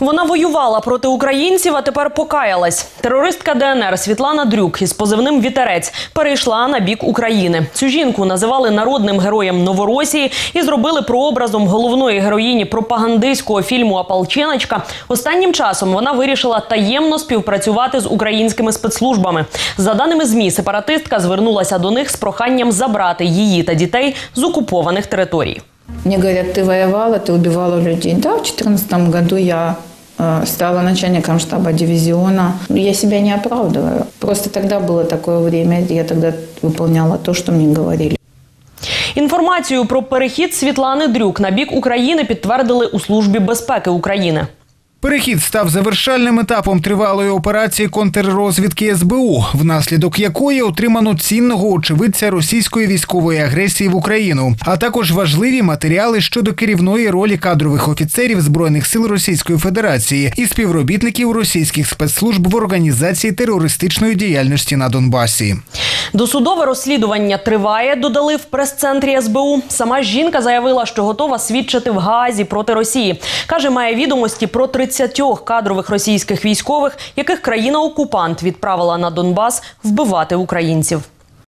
Вона воювала проти українців, а тепер покаялась. Терористка ДНР Світлана Дрюк із позивним Вітерець перейшла на бік України. Цю жінку називали народним героєм Новоросії і зробили прообразом головної героїні пропагандистського фільму Ополченочка. Останнім часом вона вирішила таємно співпрацювати з українськими спецслужбами. За даними змі, сепаратистка звернулася до них з проханням забрати її та дітей з окупованих територій. Мне говорят, ты воевала, ты убивала людей. Да, в 2014 году я э, стала начальником штаба дивизиона. Я себя не оправдываю. Просто тогда было такое время, я тогда выполняла то, что мне говорили. Інформацію про перехід Світлани Дрюк на бік України підтвердили у службі безпеки України. Перехід став завершальним етапом тривалої операції контррозвідки СБУ, внаслідок якої отримано цінного очевидця російської військової агресії в Україну, а також важливі матеріали щодо керівної ролі кадрових офіцерів збройних сил Російської Федерації і співробітників російських спецслужб в організації терористичної діяльності на Донбасі. Досудове розслідування триває, додали в прес-центрі СБУ. Сама жінка заявила, що готова свідчити в Гаазі проти Росії. Каже, має відомості про 30 кадрових російських військових, яких країна-окупант відправила на Донбас вбивати українців.